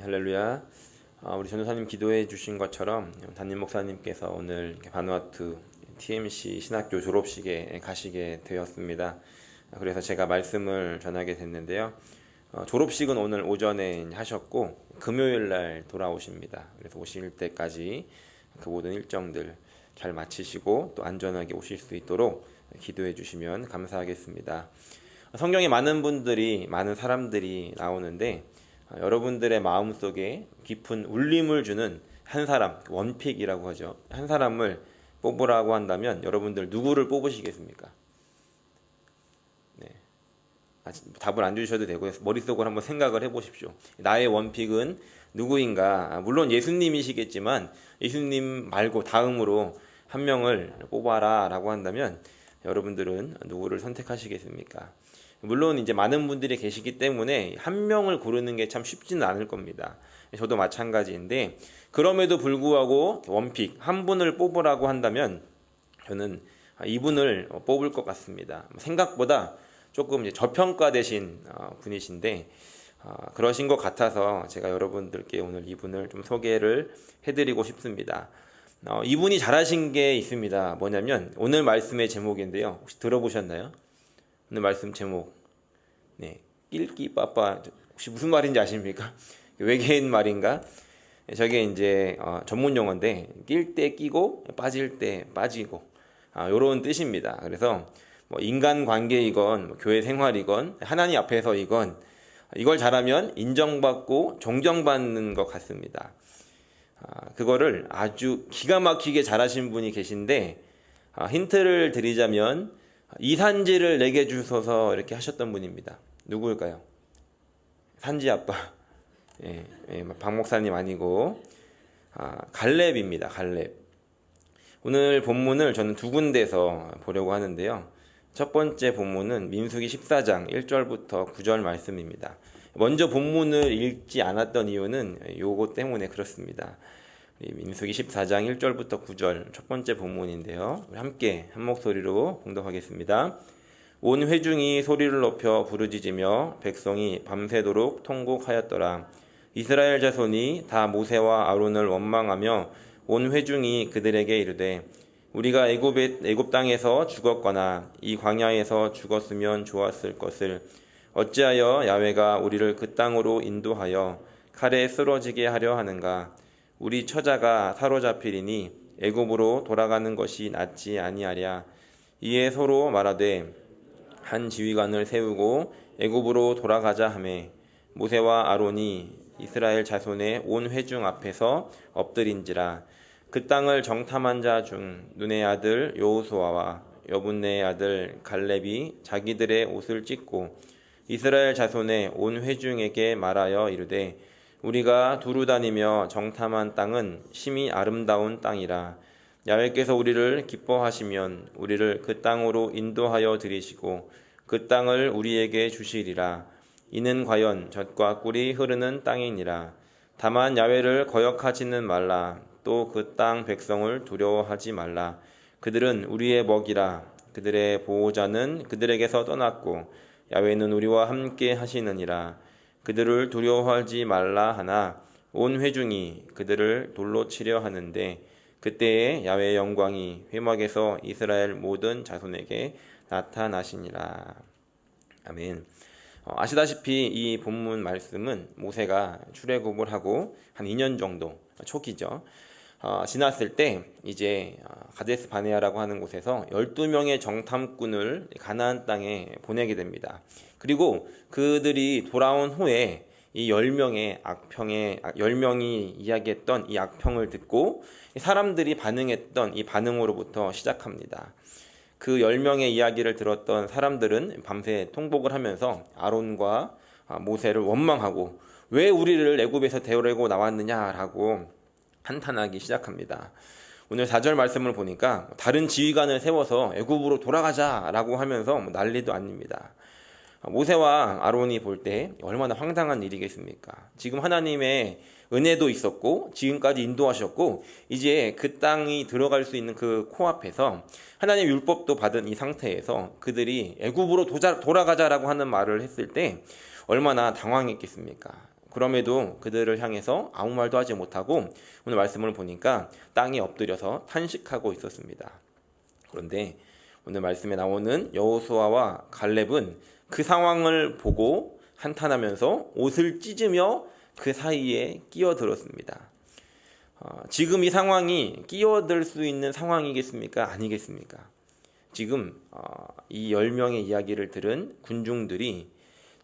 할렐루야. 아, 우리 전도사님 기도해 주신 것처럼 담임 목사님께서 오늘 바누아투 TMC 신학교 졸업식에 가시게 되었습니다. 아, 그래서 제가 말씀을 전하게 됐는데요. 어, 졸업식은 오늘 오전에 하셨고 금요일 날 돌아오십니다. 그래서 오실 때까지 그 모든 일정들 잘 마치시고 또 안전하게 오실 수 있도록 기도해 주시면 감사하겠습니다. 성경에 많은 분들이 많은 사람들이 나오는데 아, 여러분들의 마음 속에 깊은 울림을 주는 한 사람, 원픽이라고 하죠. 한 사람을 뽑으라고 한다면 여러분들 누구를 뽑으시겠습니까? 네. 아, 답을 안 주셔도 되고 머릿속으로 한번 생각을 해보십시오. 나의 원픽은 누구인가? 아, 물론 예수님이시겠지만 예수님 말고 다음으로 한 명을 뽑아라 라고 한다면 여러분들은 누구를 선택하시겠습니까? 물론 이제 많은 분들이 계시기 때문에 한 명을 고르는 게 참 쉽지는 않을 겁니다. 저도 마찬가지인데 그럼에도 불구하고 원픽 한 분을 뽑으라고 한다면 저는 이분을 뽑을 것 같습니다. 생각보다 조금 이제 저평가되신 어, 분이신데 어, 그러신 것 같아서 제가 여러분들께 오늘 이분을 좀 소개를 해드리고 싶습니다. 어, 이분이 잘하신 게 있습니다. 뭐냐면 오늘 말씀의 제목인데요. 혹시 들어보셨나요? 오늘 말씀 제목 네 낄끼 빠빠 혹시 무슨 말인지 아십니까? 외계인 말인가? 저게 이제 어, 전문 용어인데 낄 때 끼고 빠질 때 빠지고 아, 이런 뜻입니다. 그래서 뭐 인간 관계이건 뭐 교회 생활이건 하나님 앞에서이건 이걸 잘하면 인정받고 존경받는 것 같습니다. 아, 그거를 아주 기가 막히게 잘하신 분이 계신데 아, 힌트를 드리자면 이산지를 내게 주셔서 이렇게 하셨던 분입니다. 누구일까요? 산지 아빠. 예, 예, 박 목사님 아니고 아, 갈렙입니다. 갈렙. 오늘 본문을 저는 두 군데서 보려고 하는데요. 첫 번째 본문은 민수기 14장 1절부터 9절 말씀입니다. 먼저 본문을 읽지 않았던 이유는 요거 때문에 그렇습니다. 민수기 14장 1절부터 9절 첫 번째 본문인데요. 함께 한 목소리로 공독하겠습니다. 온 회중이 소리를 높여 부르짖으며 백성이 밤새도록 통곡하였더라. 이스라엘 자손이 다 모세와 아론을 원망하며 온 회중이 그들에게 이르되 우리가 애굽 땅에서 죽었거나 이 광야에서 죽었으면 좋았을 것을 어찌하여 야외가 우리를 그 땅으로 인도하여 칼에 쓰러지게 하려 하는가? 우리 처자가 사로잡히리니 애굽으로 돌아가는 것이 낫지 아니하랴. 이에 서로 말하되 한 지휘관을 세우고 애굽으로 돌아가자 하매 모세와 아론이 이스라엘 자손의 온 회중 앞에서 엎드린지라. 그 땅을 정탐한 자 중 눈의 아들 여호수아와 여분네의 아들 갈렙이 자기들의 옷을 찢고 이스라엘 자손의 온 회중에게 말하여 이르되 우리가 두루 다니며 정탐한 땅은 심히 아름다운 땅이라. 야외께서 우리를 기뻐하시면 우리를 그 땅으로 인도하여 들이시고 그 땅을 우리에게 주시리라. 이는 과연 젖과 꿀이 흐르는 땅이니라. 다만 야외를 거역하지는 말라. 또 그 땅 백성을 두려워하지 말라. 그들은 우리의 먹이라. 그들의 보호자는 그들에게서 떠났고 야외는 우리와 함께 하시느니라 그들을 두려워하지 말라 하나 온 회중이 그들을 돌로 치려 하는데 그때에 야외의 영광이 회막에서 이스라엘 모든 자손에게 나타나시니라. 아멘. 어, 아시다시피 이 본문 말씀은 모세가 출애굽을 하고 한 2년 정도 초기죠. 어, 지났을 때 이제 어, 가데스 바네아라고 하는 곳에서 12명의 정탐꾼을 가나안 땅에 보내게 됩니다. 그리고 그들이 돌아온 후에 이 10명의 악평에 10명이 이야기했던 이 악평을 듣고 사람들이 반응했던 이 반응으로부터 시작합니다. 그 10명의 이야기를 들었던 사람들은 밤새 통곡을 하면서 아론과 모세를 원망하고 왜 우리를 애굽에서 데려고 나왔느냐라고 한탄하기 시작합니다. 오늘 4절 말씀을 보니까 다른 지휘관을 세워서 애굽으로 돌아가자라고 하면서 뭐 난리도 아닙니다. 모세와 아론이 볼 때 얼마나 황당한 일이겠습니까? 지금 하나님의 은혜도 있었고 지금까지 인도하셨고 이제 그 땅이 들어갈 수 있는 그 코앞에서 하나님의 율법도 받은 이 상태에서 그들이 애굽으로 돌아가자라고 하는 말을 했을 때 얼마나 당황했겠습니까? 그럼에도 그들을 향해서 아무 말도 하지 못하고 오늘 말씀을 보니까 땅에 엎드려서 탄식하고 있었습니다. 그런데 오늘 말씀에 나오는 여호수아와 갈렙은 그 상황을 보고 한탄하면서 옷을 찢으며 그 사이에 끼어들었습니다. 어, 지금 이 상황이 끼어들 수 있는 상황이겠습니까? 아니겠습니까? 지금 어, 이 10명의 이야기를 들은 군중들이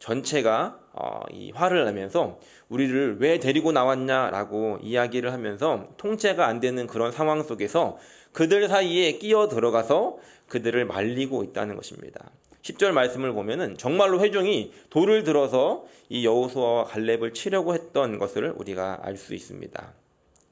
전체가 어, 이 화를 내면서 우리를 왜 데리고 나왔냐라고 이야기를 하면서 통제가 안 되는 그런 상황 속에서 그들 사이에 끼어 들어가서 그들을 말리고 있다는 것입니다. 10절 말씀을 보면은 정말로 회중이 돌을 들어서 이 여호수아와 갈렙을 치려고 했던 것을 우리가 알 수 있습니다.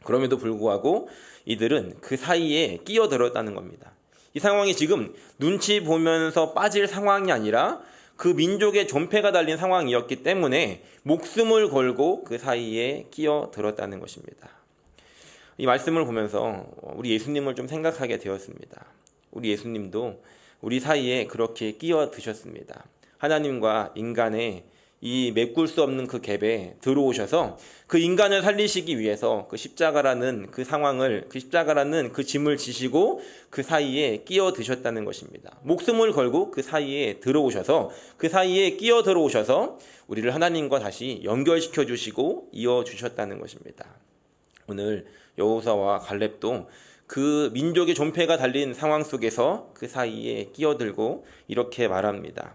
그럼에도 불구하고 이들은 그 사이에 끼어들었다는 겁니다. 이 상황이 지금 눈치 보면서 빠질 상황이 아니라 그 민족의 존폐가 달린 상황이었기 때문에 목숨을 걸고 그 사이에 끼어들었다는 것입니다. 이 말씀을 보면서 우리 예수님을 좀 생각하게 되었습니다. 우리 예수님도 우리 사이에 그렇게 끼어드셨습니다. 하나님과 인간의 이 메꿀 수 없는 그 갭에 들어오셔서 그 인간을 살리시기 위해서 그 십자가라는 그 상황을 그 십자가라는 그 짐을 지시고 그 사이에 끼어 드셨다는 것입니다. 목숨을 걸고 그 사이에 들어오셔서 그 사이에 끼어 들어오셔서 우리를 하나님과 다시 연결시켜 주시고 이어 주셨다는 것입니다. 오늘 여호사와 갈렙도 그 민족의 존폐가 달린 상황 속에서 그 사이에 끼어들고 이렇게 말합니다.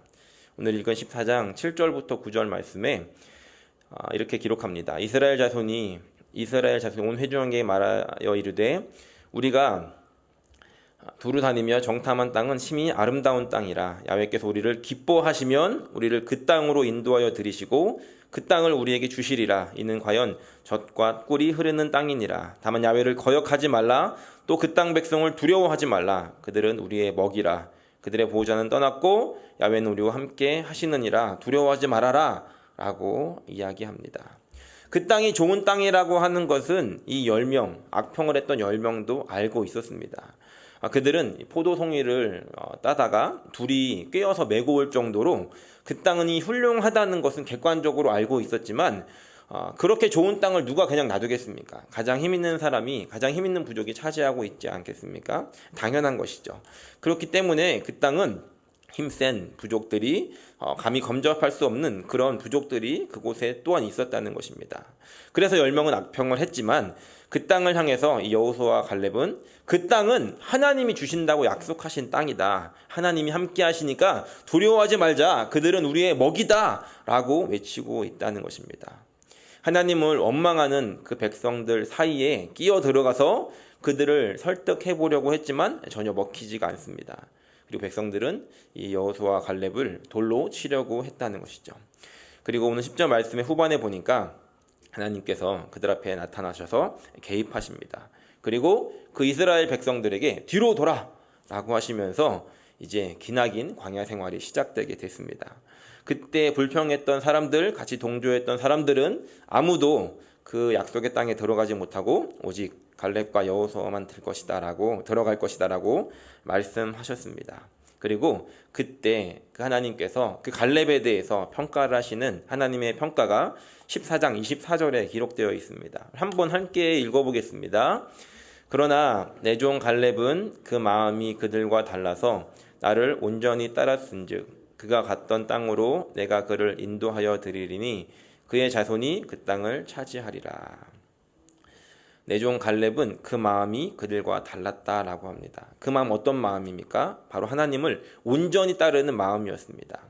오늘 읽은 14장 7절부터 9절 말씀에 아, 이렇게 기록합니다. 이스라엘 자손이 이스라엘 자손 온 회중에게 말하여 이르되 우리가 두루 다니며 정탐한 땅은 심히 아름다운 땅이라 야외께서 우리를 기뻐하시면 우리를 그 땅으로 인도하여 들이시고 그 땅을 우리에게 주시리라. 이는 과연 젖과 꿀이 흐르는 땅이니라. 다만 야외를 거역하지 말라. 또 그 땅 백성을 두려워하지 말라. 그들은 우리의 먹이라 그들의 보호자는 떠났고 야외는 우리와 함께 하시느니라 두려워하지 말아라 라고 이야기합니다. 그 땅이 좋은 땅이라고 하는 것은 이 10명, 악평을 했던 10명도 알고 있었습니다. 아, 그들은 포도송이를 어, 따다가 둘이 꿰어서 메고 올 정도로 그 땅은 이 훌륭하다는 것은 객관적으로 알고 있었지만 어, 그렇게 좋은 땅을 누가 그냥 놔두겠습니까? 가장 힘 있는 사람이 가장 힘 있는 부족이 차지하고 있지 않겠습니까? 당연한 것이죠. 그렇기 때문에 그 땅은 힘센 부족들이 어, 감히 검접할 수 없는 그런 부족들이 그곳에 또한 있었다는 것입니다. 그래서 열명은 악평을 했지만 그 땅을 향해서 이 여호수아와 갈렙은 그 땅은 하나님이 주신다고 약속하신 땅이다. 하나님이 함께 하시니까 두려워하지 말자. 그들은 우리의 먹이다라고 외치고 있다는 것입니다. 하나님을 원망하는 그 백성들 사이에 끼어 들어가서 그들을 설득해 보려고 했지만 전혀 먹히지가 않습니다. 그리고 백성들은 이 여호수아 갈렙을 돌로 치려고 했다는 것이죠. 그리고 오늘 10절 말씀의 후반에 보니까 하나님께서 그들 앞에 나타나셔서 개입하십니다. 그리고 그 이스라엘 백성들에게 뒤로 돌아 라고 하시면서 이제 기나긴 광야 생활이 시작되게 됐습니다. 그때 불평했던 사람들, 같이 동조했던 사람들은 아무도 그 약속의 땅에 들어가지 못하고 오직 갈렙과 여호수아만 들 것이다라고 들어갈 것이다라고 말씀하셨습니다. 그리고 그때 그 하나님께서 그 갈렙에 대해서 평가를 하시는 하나님의 평가가 14장 24절에 기록되어 있습니다. 한번 함께 읽어보겠습니다. 그러나 내 종 갈렙은 그 마음이 그들과 달라서 나를 온전히 따랐은즉 그가 갔던 땅으로 내가 그를 인도하여 드리리니 그의 자손이 그 땅을 차지하리라. 내종 갈렙은 그 마음이 그들과 달랐다라고 합니다. 그 마음 어떤 마음입니까? 바로 하나님을 온전히 따르는 마음이었습니다.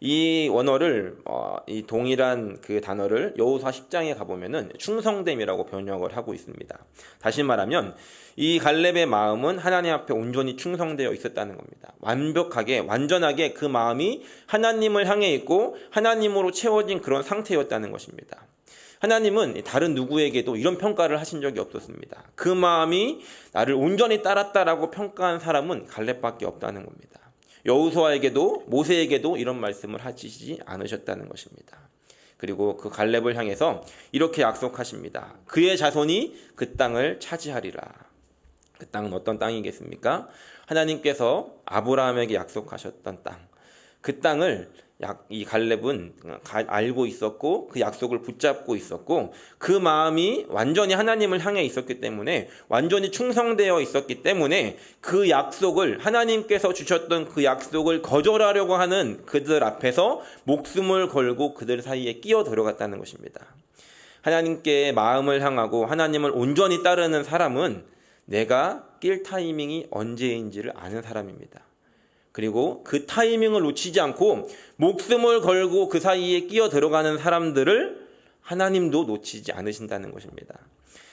이 원어를 어, 이 동일한 그 단어를 여호수아 10장에 가보면은 충성됨이라고 번역을 하고 있습니다. 다시 말하면 이 갈렙의 마음은 하나님 앞에 온전히 충성되어 있었다는 겁니다. 완벽하게 완전하게 그 마음이 하나님을 향해 있고 하나님으로 채워진 그런 상태였다는 것입니다. 하나님은 다른 누구에게도 이런 평가를 하신 적이 없었습니다. 그 마음이 나를 온전히 따랐다라고 평가한 사람은 갈렙밖에 없다는 겁니다. 여우수아에게도 모세에게도 이런 말씀을 하시지 않으셨다는 것입니다. 그리고 그 갈렙을 향해서 이렇게 약속하십니다. 그의 자손이 그 땅을 차지하리라. 그 땅은 어떤 땅이겠습니까? 하나님께서 아브라함에게 약속하셨던 땅. 그 땅을 약, 이 갈렙은 가- 알고 있었고 그 약속을 붙잡고 있었고 그 마음이 완전히 하나님을 향해 있었기 때문에 완전히 충성되어 있었기 때문에 그 약속을 하나님께서 주셨던 그 약속을 거절하려고 하는 그들 앞에서 목숨을 걸고 그들 사이에 끼어 들어갔다는 것입니다. 하나님께 마음을 향하고 하나님을 온전히 따르는 사람은 내가 낄 타이밍이 언제인지를 아는 사람입니다. 그리고 그 타이밍을 놓치지 않고 목숨을 걸고 그 사이에 끼어 들어가는 사람들을 하나님도 놓치지 않으신다는 것입니다.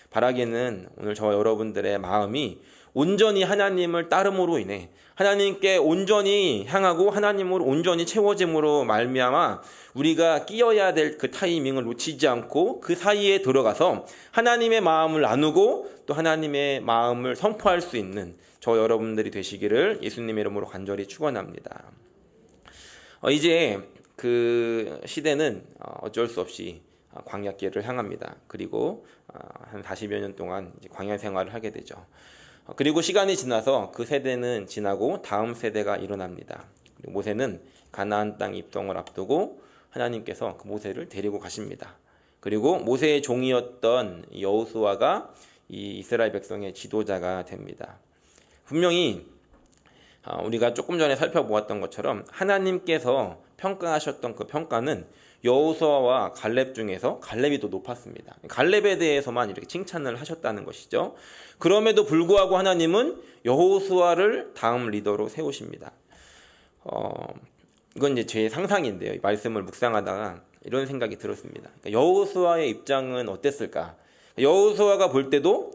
바라기는 오늘 저 여러분들의 마음이 온전히 하나님을 따름으로 인해 하나님께 온전히 향하고 하나님으로 온전히 채워짐으로 말미암아 우리가 끼어야 될 그 타이밍을 놓치지 않고 그 사이에 들어가서 하나님의 마음을 나누고 또 하나님의 마음을 선포할 수 있는 저 여러분들이 되시기를 예수님의 이름으로 간절히 축원합니다. 어, 이제 그 시대는 어, 어쩔 수 없이 어, 광야길을 향합니다. 그리고 어, 한 40여 년 동안 광야 생활을 하게 되죠. 어, 그리고 시간이 지나서 그 세대는 지나고 다음 세대가 일어납니다. 모세는 가나안 땅 입성을 앞두고 하나님께서 그 모세를 데리고 가십니다. 그리고 모세의 종이었던 여호수아가 이 이스라엘 백성의 지도자가 됩니다. 분명히 아, 우리가 조금 전에 살펴보았던 것처럼 하나님께서 평가하셨던 그 평가는 여호수아와 갈렙 중에서 갈렙이 더 높았습니다. 갈렙에 대해서만 이렇게 칭찬을 하셨다는 것이죠. 그럼에도 불구하고 하나님은 여호수아를 다음 리더로 세우십니다. 어, 이건 이제 제 상상인데요. 이 말씀을 묵상하다가 이런 생각이 들었습니다. 그러니까 여호수아의 입장은 어땠을까? 여호수아가 볼 때도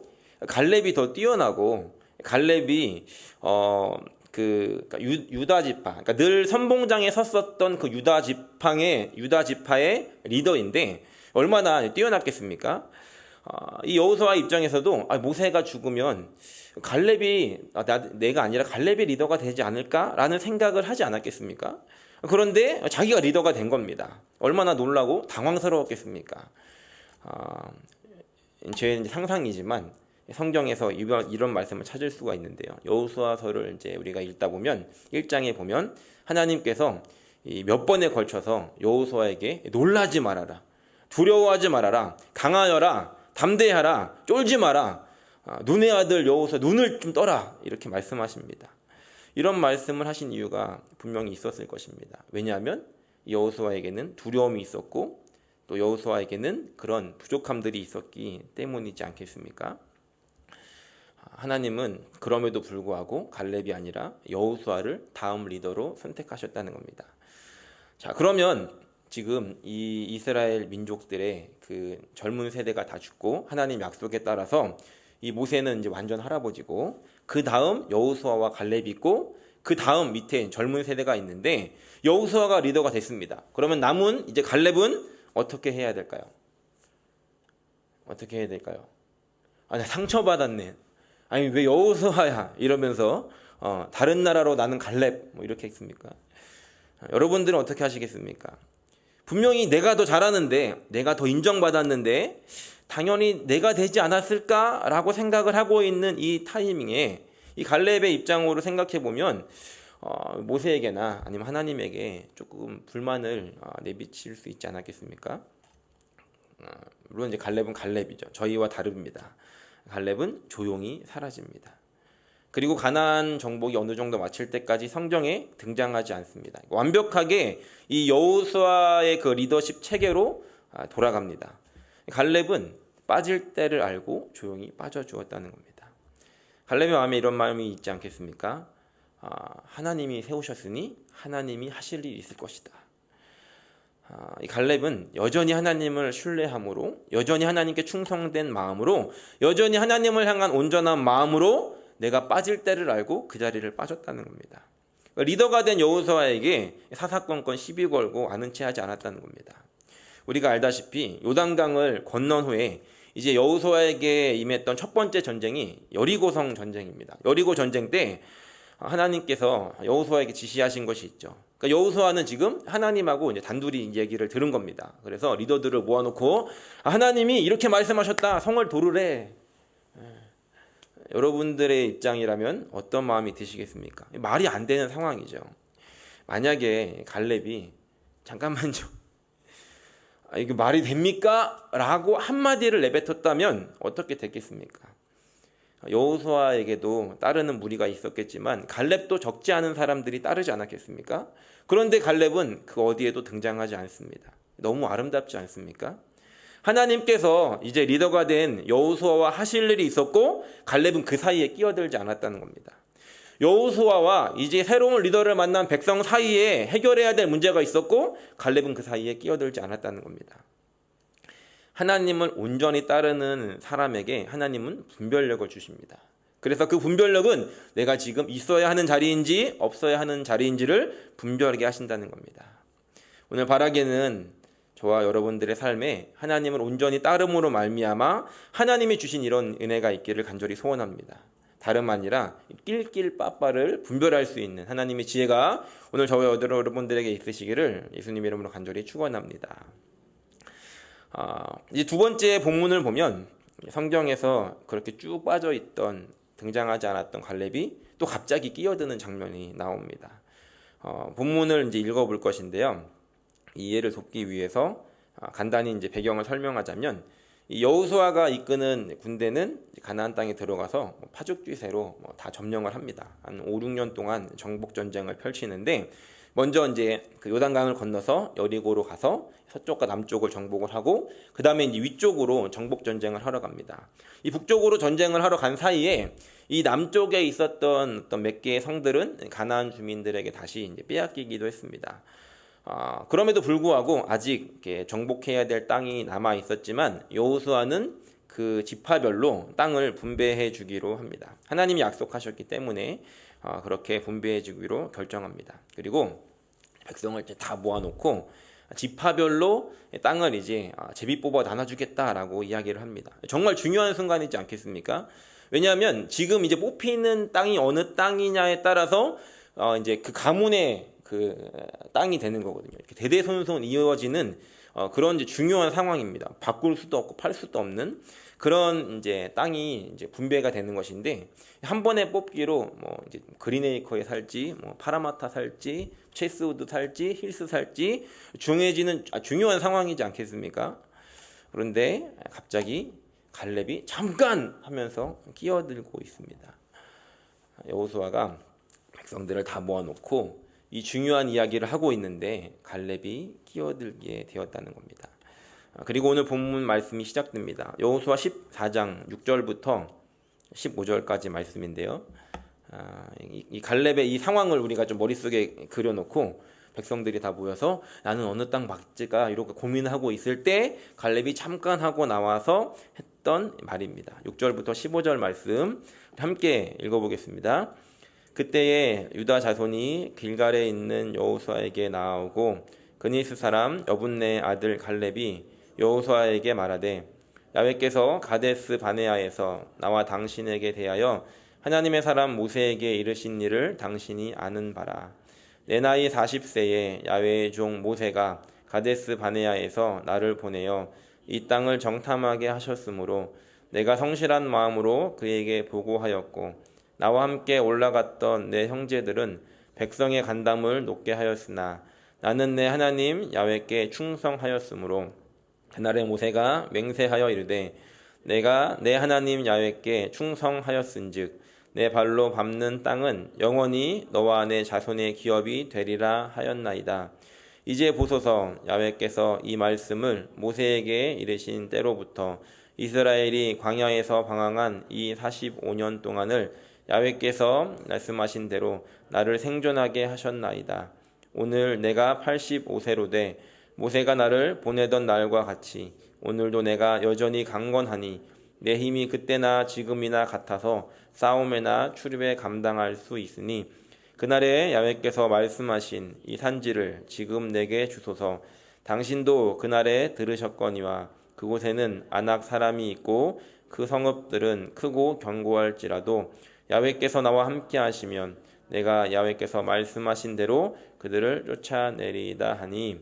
갈렙이 더 뛰어나고 갈렙이 어그 그러니까 유다 지파, 그러니까 늘 선봉장에 섰었던 그 유다 지파의 유다 지파의 리더인데 얼마나 뛰어났겠습니까? 어, 이 여호수아 입장에서도 아, 모세가 죽으면 갈렙이 아, 나, 내가 아니라 갈렙이 리더가 되지 않을까라는 생각을 하지 않았겠습니까? 그런데 자기가 리더가 된 겁니다. 얼마나 놀라고 당황스러웠겠습니까? 어, 제 상상이지만 성경에서 이런, 이런 말씀을 찾을 수가 있는데요. 여호수아서를 이제 우리가 읽다 보면 1장에 보면 하나님께서 몇 번에 걸쳐서 여호수아에게 놀라지 말아라. 두려워하지 말아라. 강하여라. 담대하라. 쫄지 마라. 아, 눈의 아들 여호수아 눈을 좀 떠라. 이렇게 말씀하십니다. 이런 말씀을 하신 이유가 분명히 있었을 것입니다. 왜냐하면 여호수아에게는 두려움이 있었고 또 여호수아에게는 그런 부족함들이 있었기 때문이지 않겠습니까? 하나님은 그럼에도 불구하고 갈렙이 아니라 여호수아를 다음 리더로 선택하셨다는 겁니다. 자, 그러면 지금 이 이스라엘 민족들의 그 젊은 세대가 다 죽고 하나님 약속에 따라서 이 모세는 이제 완전 할아버지고 그 다음 여호수아와 갈렙이 있고 그 다음 밑에 젊은 세대가 있는데 여호수아가 리더가 됐습니다. 그러면 남은 이제 갈렙은 어떻게 해야 될까요? 어떻게 해야 될까요? 아, 나 상처받았네. 아니 왜 여호수아야 이러면서 어, 다른 나라로 나는 갈렙 뭐 이렇게 했습니까? 아, 여러분들은 어떻게 하시겠습니까? 분명히 내가 더 잘하는데 내가 더 인정받았는데 당연히 내가 되지 않았을까라고 생각을 하고 있는 이 타이밍에 이 갈렙의 입장으로 생각해 보면 어, 모세에게나 아니면 하나님에게 조금 불만을 어, 내비칠 수 있지 않았겠습니까? 어, 물론 이제 갈렙은 갈렙이죠. 저희와 다릅니다. 갈렙은 조용히 사라집니다. 그리고 가나안 정복이 어느 정도 마칠 때까지 성경에 등장하지 않습니다. 완벽하게 이 여호수아의 그 리더십 체계로 아, 돌아갑니다. 갈렙은 빠질 때를 알고 조용히 빠져 주었다는 겁니다. 갈렙의 마음에 이런 마음이 있지 않겠습니까? 아, 하나님이 세우셨으니 하나님이 하실 일이 있을 것이다. 아, 이 갈렙은 여전히 하나님을 신뢰함으로 여전히 하나님께 충성된 마음으로 여전히 하나님을 향한 온전한 마음으로 내가 빠질 때를 알고 그 자리를 빠졌다는 겁니다. 그러니까 리더가 된 여호수아에게 사사건건 시비 걸고 아는 체 하지 않았다는 겁니다. 우리가 알다시피 요단강을 건넌 후에 이제 여호수아에게 임했던 첫 번째 전쟁이 여리고성 전쟁입니다. 여리고 전쟁 때 하나님께서 여호수아에게 지시하신 것이 있죠. 그러니까 여호수아는 지금 하나님하고 이제 단둘이 얘기를 들은 겁니다. 그래서 리더들을 모아놓고 하나님이 이렇게 말씀하셨다. 성을 도르래. 여러분들의 입장이라면 어떤 마음이 드시겠습니까? 말이 안 되는 상황이죠. 만약에 갈렙이 잠깐만요. 아, 이게 말이 됩니까? 라고 한마디를 내뱉었다면 어떻게 됐겠습니까? 여호수아에게도 따르는 무리가 있었겠지만 갈렙도 적지 않은 사람들이 따르지 않았겠습니까? 그런데 갈렙은 그 어디에도 등장하지 않습니다. 너무 아름답지 않습니까? 하나님께서 이제 리더가 된 여호수아와 하실 일이 있었고 갈렙은 그 사이에 끼어들지 않았다는 겁니다. 여호수아와 이제 새로운 리더를 만난 백성 사이에 해결해야 될 문제가 있었고 갈렙은 그 사이에 끼어들지 않았다는 겁니다. 하나님을 온전히 따르는 사람에게 하나님은 분별력을 주십니다. 그래서 그 분별력은 내가 지금 있어야 하는 자리인지 없어야 하는 자리인지를 분별하게 하신다는 겁니다. 오늘 바라기는 저와 여러분들의 삶에 하나님을 온전히 따름으로 말미암아 하나님이 주신 이런 은혜가 있기를 간절히 소원합니다. 다름 아니라 낄낄 빠빠를 분별할 수 있는 하나님의 지혜가 오늘 저와 여러분들에게 있으시기를 예수님 이름으로 간절히 축원합니다. 아, 이제 두 번째 본문을 보면 성경에서 그렇게 쭉 빠져 있던 등장하지 않았던 갈렙이 또 갑자기 끼어드는 장면이 나옵니다. 어, 본문을 이제 읽어볼 것인데요. 이해를 돕기 위해서 아, 간단히 이제 배경을 설명하자면 여우수아가 이끄는 군대는 가나안 땅에 들어가서 뭐 파죽지세로 뭐다 점령을 합니다. 한 5, 6년 동안 정복 전쟁을 펼치는데 먼저 이제 그 요단강을 건너서 여리고로 가서 서쪽과 남쪽을 정복을 하고 그 다음에 이제 위쪽으로 정복 전쟁을 하러 갑니다. 이 북쪽으로 전쟁을 하러 간 사이에 이 남쪽에 있었던 어떤 몇 개의 성들은 가나안 주민들에게 다시 이제 빼앗기기도 했습니다. 아, 그럼에도 불구하고 아직 정복해야 될 땅이 남아 있었지만 여호수아는 그 지파별로 땅을 분배해 주기로 합니다. 하나님이 약속하셨기 때문에 아, 그렇게 분배해 주기로 결정합니다. 그리고 백성을 이제 다 모아놓고 지파별로 땅을 이제 아, 제비 뽑아 나눠주겠다라고 이야기를 합니다. 정말 중요한 순간이지 않겠습니까? 왜냐하면 지금 이제 뽑히는 땅이 어느 땅이냐에 따라서 어 이제 그 가문의 그 땅이 되는 거거든요. 이렇게 대대손손 이어지는 어 그런 이제 중요한 상황입니다. 바꿀 수도 없고 팔 수도 없는 그런 이제 땅이 이제 분배가 되는 것인데 한 번에 뽑기로 뭐 이제 그린에이커에 살지 뭐 파라마타 살지 체스우드 살지 힐스 살지 중요해지는 아, 중요한 상황이지 않겠습니까? 그런데 갑자기 갈렙이 잠깐 하면서 끼어들고 있습니다. 여호수아가 백성들을 다 모아놓고 이 중요한 이야기를 하고 있는데 갈렙이 끼어들게 되었다는 겁니다. 아, 그리고 오늘 본문 말씀이 시작됩니다. 여호수아 14장 6절부터 15절까지 말씀인데요. 아, 이, 갈렙의 이 상황을 우리가 좀 머릿속에 그려놓고 백성들이 다 모여서 나는 어느 땅 막지가 이렇게 고민하고 있을 때 갈렙이 잠깐 하고 나와서 했던 말입니다. 6절부터 15절 말씀 함께 읽어보겠습니다. 그때에 유다 자손이 길갈에 있는 여호수아에게 나아오고 그니스 사람 여분네 아들 갈렙이 여호수아에게 말하되 야외께서 가데스 바네아에서 나와 당신에게 대하여 하나님의 사람 모세에게 이르신 일을 당신이 아는 바라. 내 나이 40세에 야외의 종 모세가 가데스 바네아에서 나를 보내어 이 땅을 정탐하게 하셨으므로 내가 성실한 마음으로 그에게 보고하였고 나와 함께 올라갔던 내 형제들은 백성의 간담을 높게 하였으나 나는 내 하나님 야외께 충성하였으므로 그날에 모세가 맹세하여 이르되 내가 내 하나님 야외께 충성하였은즉 내 발로 밟는 땅은 영원히 너와 내 자손의 기업이 되리라 하였나이다. 이제 보소서 야외께서 이 말씀을 모세에게 이르신 때로부터 이스라엘이 광야에서 방황한 이 45년 동안을 야외께서 말씀하신 대로 나를 생존하게 하셨나이다. 오늘 내가 85세로 돼 모세가 나를 보내던 날과 같이 오늘도 내가 여전히 강건하니 내 힘이 그때나 지금이나 같아서 싸움에나 출입에 감당할 수 있으니 그날에 야외께서 말씀하신 이 산지를 지금 내게 주소서. 당신도 그날에 들으셨거니와 그곳에는 안악 사람이 있고 그 성읍들은 크고 견고할지라도 야외께서 나와 함께 하시면 내가 야외께서 말씀하신 대로 그들을 쫓아내리다 하니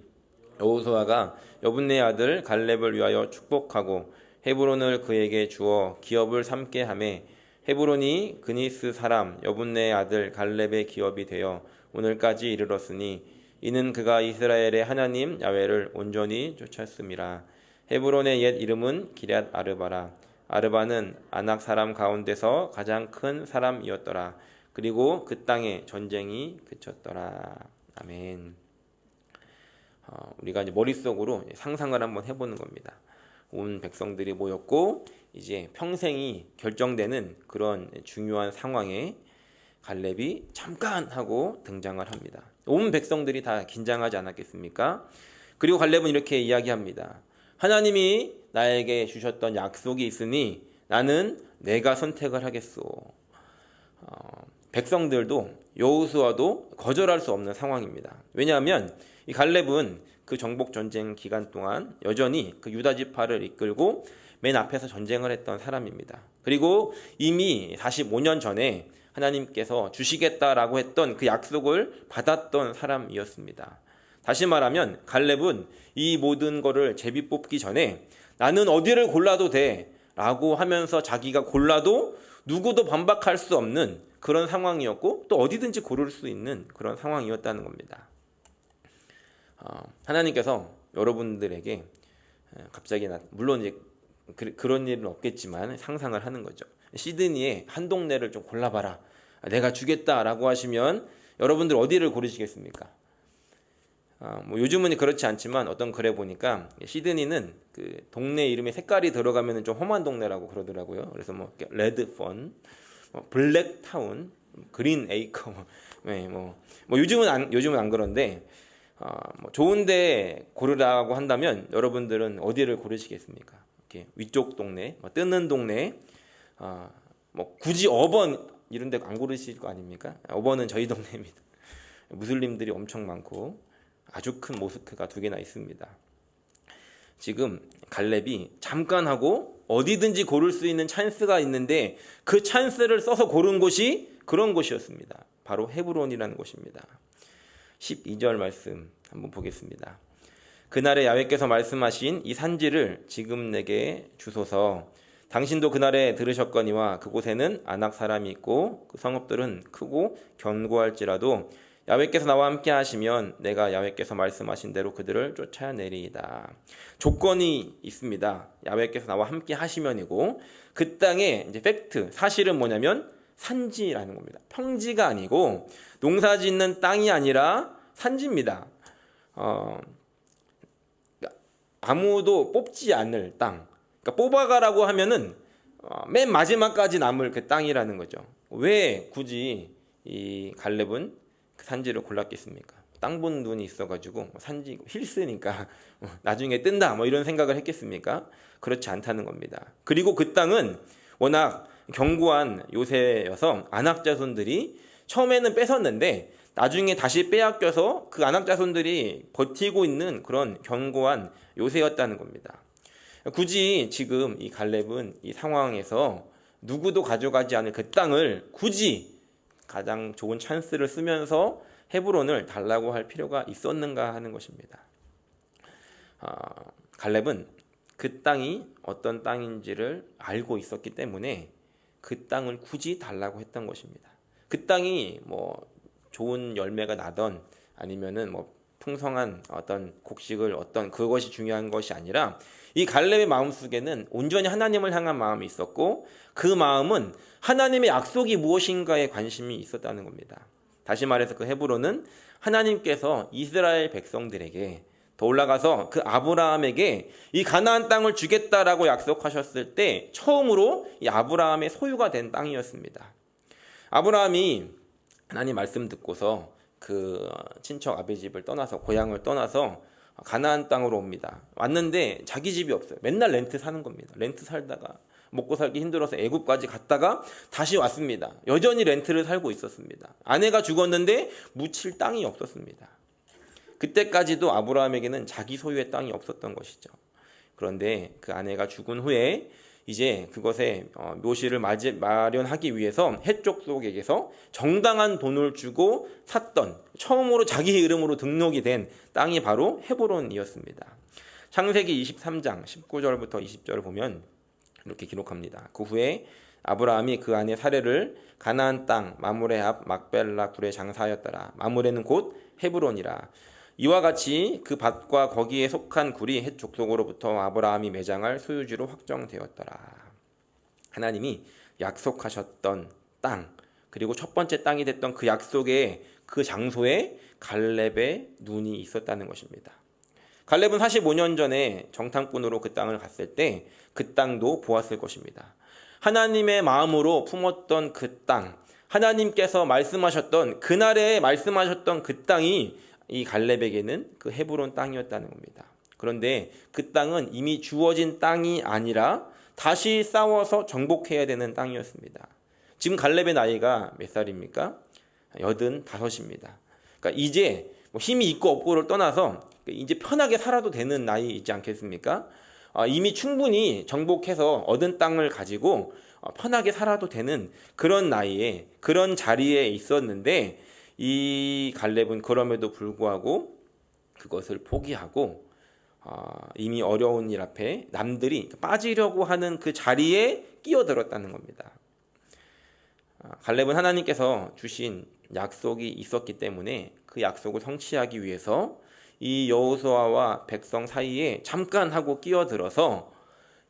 여호수아가 여분네 아들 갈렙을 위하여 축복하고 헤브론을 그에게 주어 기업을 삼게 하매 헤브론이 그니스 사람 여분네 아들 갈렙의 기업이 되어 오늘까지 이르렀으니 이는 그가 이스라엘의 하나님 야외를 온전히 쫓았음이라. 헤브론의 옛 이름은 기럇 아르바라. 아르바는 아낙 사람 가운데서 가장 큰 사람이었더라. 그리고 그 땅에 전쟁이 그쳤더라. 아멘. 어, 우리가 이제 머릿속으로 상상을 한번 해보는 겁니다. 온 백성들이 모였고 이제 평생이 결정되는 그런 중요한 상황에 갈렙이 잠깐 하고 등장을 합니다. 온 백성들이 다 긴장하지 않았겠습니까? 그리고 갈렙은 이렇게 이야기합니다. 하나님이 나에게 주셨던 약속이 있으니 나는 내가 선택을 하겠소. 어, 백성들도 여호수아도 거절할 수 없는 상황입니다. 왜냐하면 이 갈렙은 그 정복 전쟁 기간 동안 여전히 그 유다 지파를 이끌고 맨 앞에서 전쟁을 했던 사람입니다. 그리고 이미 45년 전에 하나님께서 주시겠다라고 했던 그 약속을 받았던 사람이었습니다. 다시 말하면 갈렙은 이 모든 거를 제비 뽑기 전에 나는 어디를 골라도 돼 라고 하면서 자기가 골라도 누구도 반박할 수 없는 그런 상황이었고 또 어디든지 고를 수 있는 그런 상황이었다는 겁니다. 어, 하나님께서 여러분들에게 갑자기 나 물론 이제 그, 런 일은 없겠지만 상상을 하는 거죠. 시드니에 한 동네를 좀 골라봐라. 내가 주겠다라고 하시면 여러분들 어디를 고르시겠습니까? 어, 뭐 요즘은 그렇지 않지만 어떤 글에 보니까 시드니는 그 동네 이름에 색깔이 들어가면 좀 험한 동네라고 그러더라고요. 그래서 뭐 레드펀, 뭐 블랙타운, 그린 에이커, 네, 뭐, 뭐 요즘은 안 요즘은 안 그런데 어, 뭐 좋은데 고르라고 한다면 여러분들은 어디를 고르시겠습니까? 이렇게 위쪽 동네, 뭐 뜨는 동네, 어, 뭐 굳이 어번 이런 데 안 고르실 거 아닙니까? 어번은 저희 동네입니다. 무슬림들이 엄청 많고 아주 큰 모스크가 두 개나 있습니다. 지금 갈렙이 잠깐 하고 어디든지 고를 수 있는 찬스가 있는데 그 찬스를 써서 고른 곳이 그런 곳이었습니다. 바로 헤브론이라는 곳입니다. 12절 말씀 한번 보겠습니다. 그날에 야외께서 말씀하신 이 산지를 지금 내게 주소서 당신도 그날에 들으셨거니와 그곳에는 아낙 사람이 있고 그 성읍들은 크고 견고할지라도 야외께서 나와 함께 하시면 내가 야외께서 말씀하신 대로 그들을 쫓아내리이다. 조건이 있습니다. 야외께서 나와 함께 하시면이고 그 땅에 이제 팩트 사실은 뭐냐면 산지라는 겁니다. 평지가 아니고 농사 짓는 땅이 아니라 산지입니다. 어, 아무도 뽑지 않을 땅. 그러니까 뽑아가라고 하면은 어, 맨 마지막까지 남을 그 땅이라는 거죠. 왜 굳이 이 갈렙은 그 산지를 골랐겠습니까? 땅 본 눈이 있어가지고 뭐 산지 힐스니까 뭐 나중에 뜬다 뭐 이런 생각을 했겠습니까? 그렇지 않다는 겁니다. 그리고 그 땅은 워낙 견고한 요새여서 안악 자손들이 처음에는 뺏었는데 나중에 다시 빼앗겨서 그 안악 자손들이 버티고 있는 그런 견고한 요새였다는 겁니다. 굳이 지금 이 갈렙은 이 상황에서 누구도 가져가지 않을 그 땅을 굳이 가장 좋은 찬스를 쓰면서 헤브론을 달라고 할 필요가 있었는가 하는 것입니다. 어, 갈렙은 그 땅이 어떤 땅인지를 알고 있었기 때문에 그 땅을 굳이 달라고 했던 것입니다. 그 땅이 뭐 좋은 열매가 나던 아니면은 뭐 풍성한 어떤 곡식을 어떤 그것이 중요한 것이 아니라 이 갈렙의 마음 속에는 온전히 하나님을 향한 마음이 있었고 그 마음은 하나님의 약속이 무엇인가에 관심이 있었다는 겁니다. 다시 말해서 그 헤브론은 하나님께서 이스라엘 백성들에게 더 올라가서 그 아브라함에게 이 가나안 땅을 주겠다라고 약속하셨을 때 처음으로 이 아브라함의 소유가 된 땅이었습니다. 아브라함이 하나님 말씀 듣고서 그 친척 아비 집을 떠나서 고향을 떠나서 가나안 땅으로 옵니다. 왔는데 자기 집이 없어요. 맨날 렌트 사는 겁니다. 렌트 살다가 먹고 살기 힘들어서 애굽까지 갔다가 다시 왔습니다. 여전히 렌트를 살고 있었습니다. 아내가 죽었는데 묻힐 땅이 없었습니다. 그때까지도 아브라함에게는 자기 소유의 땅이 없었던 것이죠. 그런데 그 아내가 죽은 후에 이제 그것에 어, 묘실을 마련하기 위해서 해쪽 속에게서 정당한 돈을 주고 샀던 처음으로 자기 이름으로 등록이 된 땅이 바로 헤브론이었습니다. 창세기 23장 19절부터 20절을 보면 이렇게 기록합니다. 그 후에 아브라함이 그 안에 사례를 가나안 땅 마무레 앞 막벨라 굴에 장사하였더라. 마무레는 곧 헤브론이라. 이와 같이 그 밭과 거기에 속한 굴이 헷 족속으로부터 아브라함이 매장할 소유지로 확정되었더라. 하나님이 약속하셨던 땅 그리고 첫 번째 땅이 됐던 그 약속의 그 장소에 갈렙의 눈이 있었다는 것입니다. 갈렙은 45년 전에 정탐꾼으로 그 땅을 갔을 때 그 땅도 보았을 것입니다. 하나님의 마음으로 품었던 그 땅, 하나님께서 말씀하셨던 그날에 말씀하셨던 그 땅이 이 갈렙에게는 그 헤브론 땅이었다는 겁니다. 그런데 그 땅은 이미 주어진 땅이 아니라 다시 싸워서 정복해야 되는 땅이었습니다. 지금 갈렙의 나이가 몇 살입니까? 여든 다섯입니다. 그러니까 이제 뭐 힘이 있고 없고를 떠나서 이제 편하게 살아도 되는 나이 있지 않겠습니까? 아, 이미 충분히 정복해서 얻은 땅을 가지고 어, 편하게 살아도 되는 그런 나이에 그런 자리에 있었는데 이 갈렙은 그럼에도 불구하고 그것을 포기하고 어, 이미 어려운 일 앞에 남들이 빠지려고 하는 그 자리에 끼어들었다는 겁니다. 아, 갈렙은 하나님께서 주신 약속이 있었기 때문에 그 약속을 성취하기 위해서 이 여호수아와 백성 사이에 잠깐 하고 끼어들어서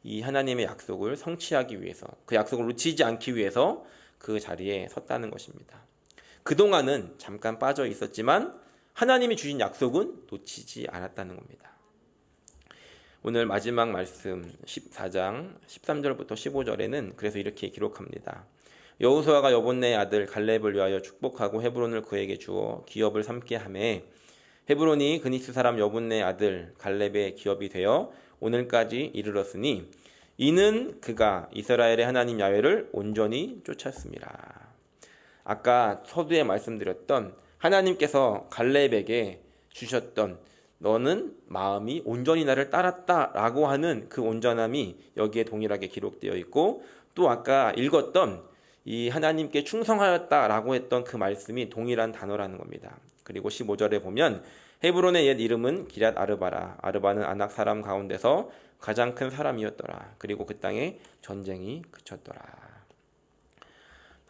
이 하나님의 약속을 성취하기 위해서 그 약속을 놓치지 않기 위해서 그 자리에 섰다는 것입니다. 그동안은 잠깐 빠져 있었지만 하나님이 주신 약속은 놓치지 않았다는 겁니다. 오늘 마지막 말씀 14장 13절부터 15절에는 그래서 이렇게 기록합니다. 여호수아가 여본네의 아들 갈렙을 위하여 축복하고 헤브론을 그에게 주어 기업을 삼게 하매 헤브론이 그니스 사람 여본네의 아들 갈렙의 기업이 되어 오늘까지 이르렀으니 이는 그가 이스라엘의 하나님 야훼를 온전히 쫓았습니다. 아까 서두에 말씀드렸던 하나님께서 갈렙에게 주셨던 너는 마음이 온전히 나를 따랐다라고 하는 그 온전함이 여기에 동일하게 기록되어 있고 또 아까 읽었던 이 하나님께 충성하였다라고 했던 그 말씀이 동일한 단어라는 겁니다. 그리고 15절에 보면 헤브론의 옛 이름은 기랏 아르바라. 아르바는 아낙 사람 가운데서 가장 큰 사람이었더라. 그리고 그 땅에 전쟁이 그쳤더라.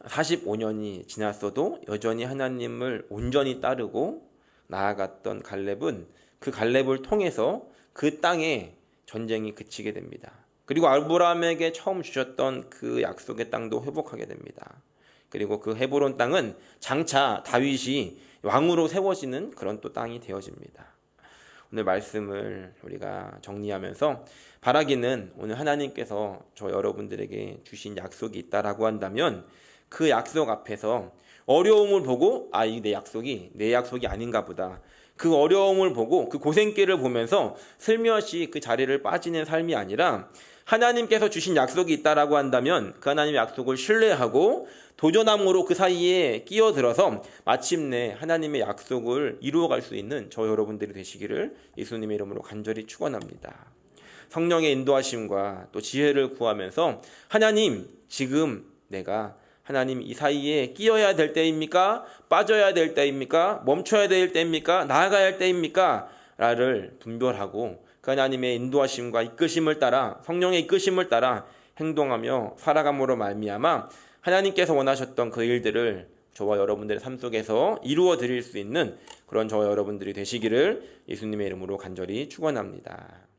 45년이 지났어도 여전히 하나님을 온전히 따르고 나아갔던 갈렙은 그 갈렙을 통해서 그 땅에 전쟁이 그치게 됩니다. 그리고 아브라함에게 처음 주셨던 그 약속의 땅도 회복하게 됩니다. 그리고 그 헤브론 땅은 장차 다윗이 왕으로 세워지는 그런 또 땅이 되어집니다. 오늘 말씀을 우리가 정리하면서 바라기는 오늘 하나님께서 저 여러분들에게 주신 약속이 있다라고 한다면 그 약속 앞에서 어려움을 보고 아, 이 내 약속이 내 약속이 아닌가 보다. 그 어려움을 보고 그 고생길을 보면서 슬며시 그 자리를 빠지는 삶이 아니라 하나님께서 주신 약속이 있다라고 한다면 그 하나님의 약속을 신뢰하고 도전함으로 그 사이에 끼어들어서 마침내 하나님의 약속을 이루어갈 수 있는 저 여러분들이 되시기를 예수님의 이름으로 간절히 축원합니다. 성령의 인도하심과 또 지혜를 구하면서 하나님 지금 내가 하나님 이 사이에 끼어야 될 때입니까? 빠져야 될 때입니까? 멈춰야 될 때입니까? 나아가야 할 때입니까? 라를 분별하고 그 하나님의 인도하심과 이끄심을 따라 성령의 이끄심을 따라 행동하며 살아감으로 말미암아 하나님께서 원하셨던 그 일들을 저와 여러분들의 삶 속에서 이루어 드릴 수 있는 그런 저와 여러분들이 되시기를 예수님의 이름으로 간절히 축원합니다.